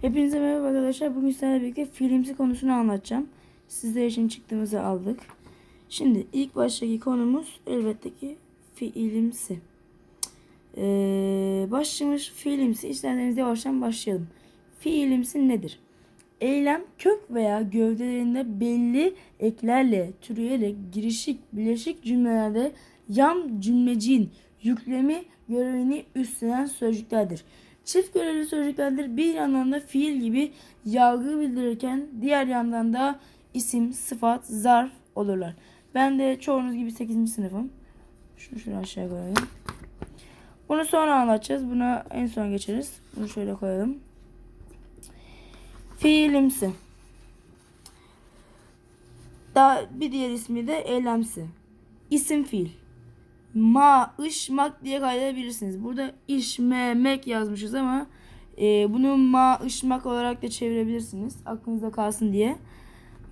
Hepinize merhaba arkadaşlar. Bugün sizlerle birlikte fiilimsi konusunu anlatacağım. Sizler için çıktığımızı aldık. Şimdi ilk baştaki konumuz elbette ki fiilimsi. Ee, başlamış fiilimsi. İsterseniz yavaştan başlayalım. Fiilimsi nedir? Eylem kök veya gövdelerinde belli eklerle türeyerek girişik, bileşik cümlelerde yan cümleciğin yüklemi görevini üstlenen sözcüklerdir. Çift görevli sözcüklerdir. Bir yandan da fiil gibi yargı bildirirken diğer yandan da isim, sıfat, zarf olurlar. Ben de çoğunuz gibi 8. sınıfım. Şunu şöyle aşağı koyalım. Bunu sonra anlatacağız. Buna en son geçeriz. Bunu şöyle koyalım. Fiilimsi. Daha bir diğer ismi de eylemsi. İsim fiil. Ma, iş, mak diye kaydedebilirsiniz. Burada iş, me, mek yazmışız ama e, bunu ma, iş, mak olarak da çevirebilirsiniz. Aklınızda kalsın diye.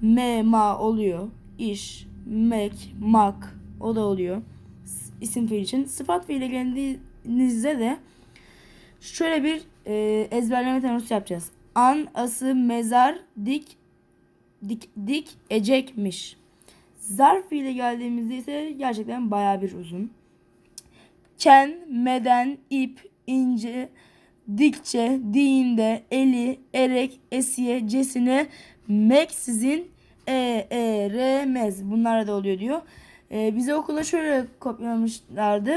Me, ma oluyor. İş, mek, mak o da oluyor. İsim fiil için. Sıfat fiile geldiğinizde de şöyle bir e, ezberleme teması yapacağız. An, ası, mezar, dik, dik, dik, ecekmiş. Zarf ile geldiğimizde ise gerçekten baya bir uzun. Ken, meden, ip, ince, dikçe, diğinde, eli, erek, esiye, cesine, meksizin, e, e, re, mez. Bunlar da oluyor diyor. Ee, bize okulda şöyle kopyalamışlardı.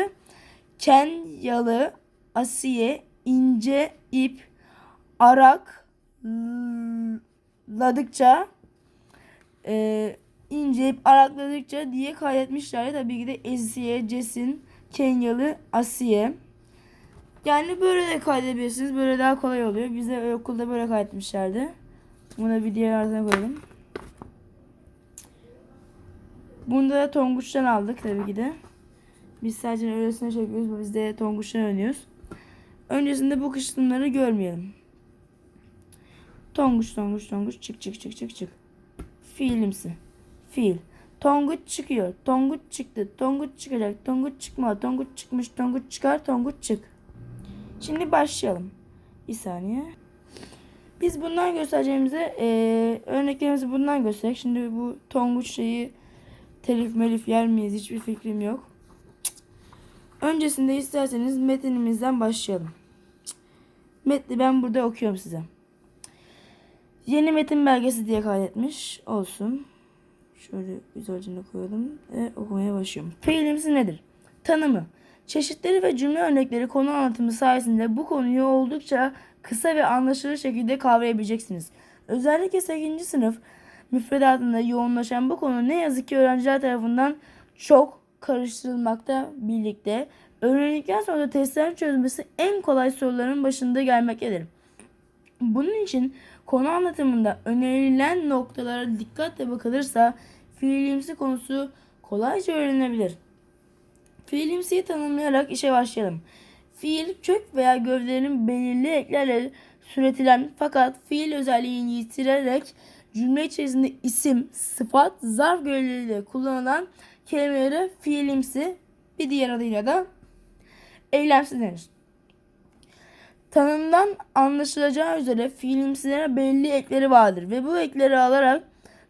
Ken, yalı, asiye, ince, ip, arak, ladıkça, e, inceyip arakladıkça diye kaydetmişler. Tabii ki de Esiye, Cesin, Kenyalı, Asiye. Yani böyle de kaydedebilirsiniz. Böyle daha kolay oluyor. Bize okulda böyle kaydetmişlerdi. Bunu bir diğer arasına koyalım. Bunu da Tonguç'tan aldık tabii ki de. Biz sadece öylesine çekiyoruz. Biz de Tonguç'tan öğreniyoruz. Öncesinde bu kısımları görmeyelim. Tonguç, tonguç, tonguç, çık, çık, çık, çık, çık. Fiilimsi. Fiil. Tonguç çıkıyor. Tonguç çıktı. Tonguç çıkacak. Tonguç çıkma. Tonguç çıkmış. Tonguç çıkar. Tonguç çık. Şimdi başlayalım. Bir saniye. Biz bundan göstereceğimize eee örneklerimizi bundan göstererek. Şimdi bu tonguç şeyi telif melif yer miyiz? Hiçbir fikrim yok. Öncesinde isterseniz metinimizden başlayalım. Metni ben burada okuyorum size. Yeni metin belgesi diye kaydetmiş. Olsun. Şöyle güzelce koyalım ve okumaya başlıyorum. Fiilimsi nedir? Tanımı. Çeşitleri ve cümle örnekleri konu anlatımı sayesinde bu konuyu oldukça kısa ve anlaşılır şekilde kavrayabileceksiniz. Özellikle 8. sınıf müfredatında yoğunlaşan bu konu ne yazık ki öğrenciler tarafından çok karıştırılmakta birlikte öğrendikten sonra da testlerin çözmesi en kolay soruların başında gelmektedir. Bunun için konu anlatımında önerilen noktalara dikkatle bakılırsa fiilimsi konusu kolayca öğrenilebilir. Fiilimsiyi tanımlayarak işe başlayalım. Fiil kök veya gövdenin belirli eklerle türetilen fakat fiil özelliğini yitirerek cümle içerisinde isim, sıfat, zarf görevleriyle kullanılan kelimelere fiilimsi bir diğer adıyla da eylemsiz denir. Tanımdan anlaşılacağı üzere fiilimsilere belli ekleri vardır ve bu ekleri alarak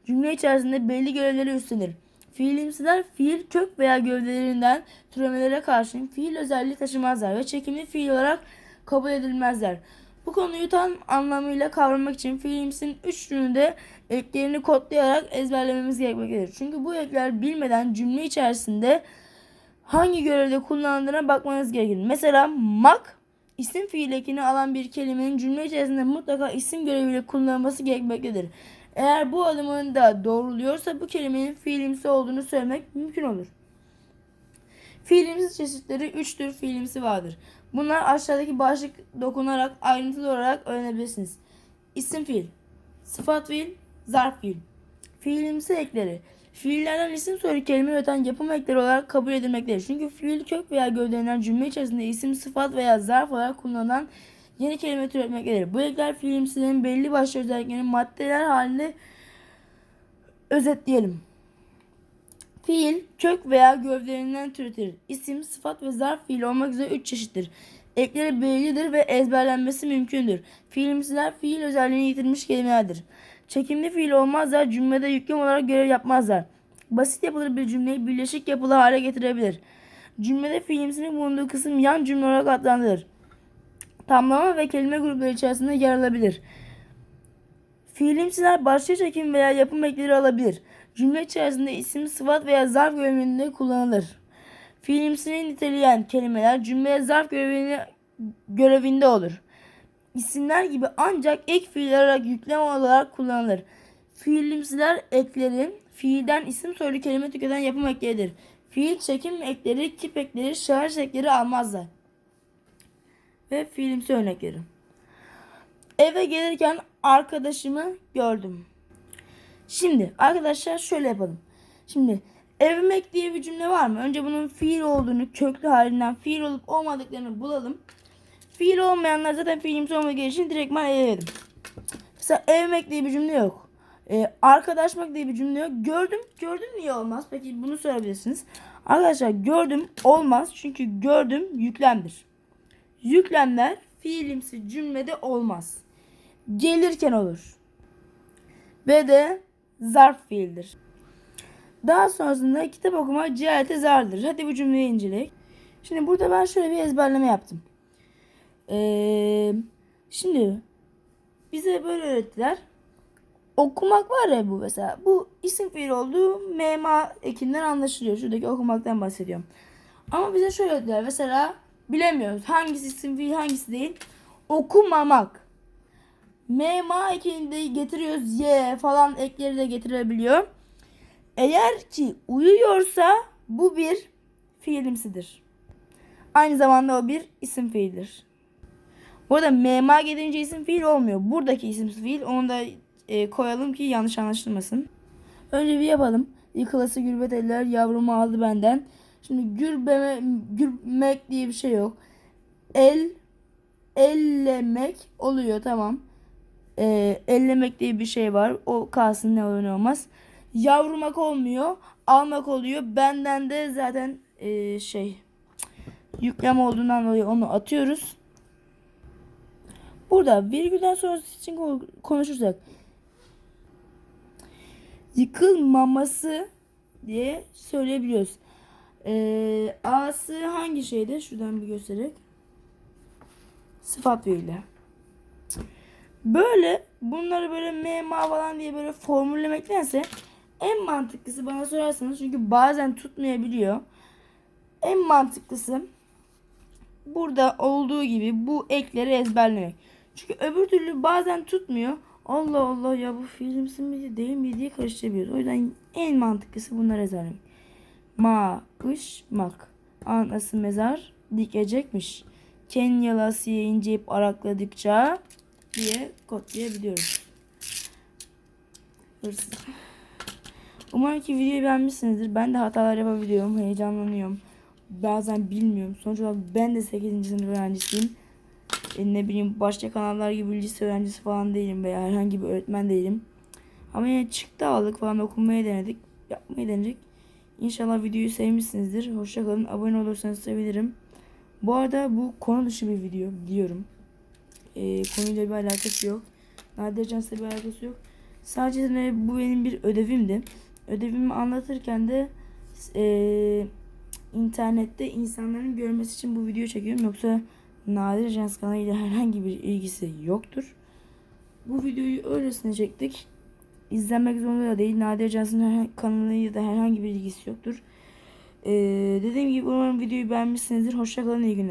cümle içerisinde belli görevleri üstlenir. Fiilimsiler fiil kök veya gövdelerinden türemelere karşın fiil özelliği taşımazlar ve çekimli fiil olarak kabul edilmezler. Bu konuyu tam anlamıyla kavramak için fiilimsin üç türünde eklerini kodlayarak ezberlememiz gerekmektedir. Çünkü bu ekler bilmeden cümle içerisinde hangi görevde kullanıldığına bakmanız gerekir. Mesela mak isim fiil ekini alan bir kelimenin cümle içerisinde mutlaka isim göreviyle kullanılması gerekmektedir. Eğer bu adımın da doğruluyorsa bu kelimenin fiilimsi olduğunu söylemek mümkün olur. Fiilimsi çeşitleri 3 tür fiilimsi vardır. Bunlar aşağıdaki başlık dokunarak ayrıntılı olarak öğrenebilirsiniz. İsim fiil, sıfat fiil, zarf fiil. Fiilimsi ekleri. Fiillerden isim soru kelime üreten yapım ekleri olarak kabul edilmektedir. Çünkü fiil kök veya gövdelenen cümle içerisinde isim, sıfat veya zarf olarak kullanılan yeni kelime türetmektedir. Bu ekler fiilimsilerin belli başlı özelliklerini maddeler halinde özetleyelim. Fiil kök veya gövdelerinden türetir. İsim, sıfat ve zarf fiil olmak üzere üç çeşittir. Ekleri belirlidir ve ezberlenmesi mümkündür. Fiilimsiler fiil özelliğini yitirmiş kelimelerdir. Çekimli fiil olmazlar, cümlede yüklem olarak görev yapmazlar. Basit yapılı bir cümleyi birleşik yapılı hale getirebilir. Cümlede fiilimsinin bulunduğu kısım yan cümle olarak adlandırılır. Tamlama ve kelime grupları içerisinde yer alabilir. Fiilimsiler başlıca çekim veya yapım ekleri alabilir. Cümle içerisinde isim, sıfat veya zarf görevinde kullanılır. Fiilimsini niteleyen kelimeler cümleye zarf görevini, görevinde olur. İsimler gibi ancak ek fiil olarak yüklem olarak kullanılır. Fiilimsiler ekleri fiilden isim soylu kelime tüketen yapım ekleridir. Fiil çekim ekleri, kip ekleri, şarj ekleri almazlar. Ve fiilimsi örnekleri. Eve gelirken arkadaşımı gördüm. Şimdi arkadaşlar şöyle yapalım. Şimdi evmek diye bir cümle var mı? Önce bunun fiil olduğunu, köklü halinden fiil olup olmadıklarını bulalım. Fiil olmayanlar zaten fiilimsi olmadığı için direktman eleyelim. Mesela evmek diye bir cümle yok. Ee, arkadaşmak diye bir cümle yok. Gördüm, gördüm niye olmaz? Peki bunu sorabilirsiniz. Arkadaşlar gördüm olmaz çünkü gördüm yüklemdir. Yüklemler fiilimsi cümlede olmaz. Gelirken olur. Ve de zarf fiildir. Daha sonrasında kitap okuma cihayete zardır. Hadi bu cümleyi inceleyelim. Şimdi burada ben şöyle bir ezberleme yaptım. Ee, şimdi bize böyle öğrettiler. Okumak var ya bu mesela. Bu isim fiil olduğu mema ekinden anlaşılıyor. Şuradaki okumaktan bahsediyorum. Ama bize şöyle öğrettiler. Mesela bilemiyoruz. Hangisi isim fiil hangisi değil. Okumamak. Mema ekini de getiriyoruz. Y falan ekleri de getirebiliyor. Eğer ki uyuyorsa bu bir fiilimsidir. Aynı zamanda o bir isim fiildir. Burada mema gelince isim fiil olmuyor. Buradaki isim fiil onu da e, koyalım ki yanlış anlaşılmasın. Önce bir yapalım. Yıkılası gürbet eller yavrumu aldı benden. Şimdi gürbeme, gürmek diye bir şey yok. El, ellemek oluyor tamam. E, ellemek diye bir şey var. O kalsın ne olur ne olmaz. Yavrumak olmuyor. Almak oluyor. Benden de zaten e, şey yüklem olduğundan dolayı onu atıyoruz. Burada virgülden sonrası için ko- konuşursak yıkılmaması diye söyleyebiliyoruz. Ee, A'sı hangi şeyde? Şuradan bir göstererek. Sıfat fiili. Böyle bunları böyle M, ma falan diye böyle formüllemektense en mantıklısı bana sorarsanız çünkü bazen tutmayabiliyor. En mantıklısı burada olduğu gibi bu ekleri ezberlemek. Çünkü öbür türlü bazen tutmuyor. Allah Allah ya bu filmsin mi değil mi diye karıştırabiliyoruz. O yüzden en mantıklısı bunları ezberlemek. Ma, ış, mak. Anası mezar dikecekmiş. Kenyalasiye inceyip arakladıkça diye kodlayabiliyoruz. Hırsız. Umarım ki videoyu beğenmişsinizdir. Ben de hatalar yapabiliyorum. Heyecanlanıyorum. Bazen bilmiyorum. Sonuç olarak ben de 8. sınıf öğrencisiyim. E, ne bileyim başka kanallar gibi lise öğrencisi falan değilim veya herhangi bir öğretmen değilim. Ama yine çıktı aldık falan okumaya denedik. Yapmayı denedik. İnşallah videoyu sevmişsinizdir. Hoşçakalın. Abone olursanız sevinirim. Bu arada bu konu dışı bir video biliyorum. E, konuyla bir alakası yok. Nadir Cans'la bir alakası yok. Sadece de bu benim bir ödevimdi. Ödevimi anlatırken de e, internette insanların görmesi için bu videoyu çekiyorum. Yoksa Nadir Cans kanalıyla herhangi bir ilgisi yoktur. Bu videoyu öylesine çektik. İzlenmek zorunda da değil. Nadir Cans'ın kanalıyla da herhangi bir ilgisi yoktur. Ee, dediğim gibi umarım videoyu beğenmişsinizdir. Hoşçakalın iyi günler.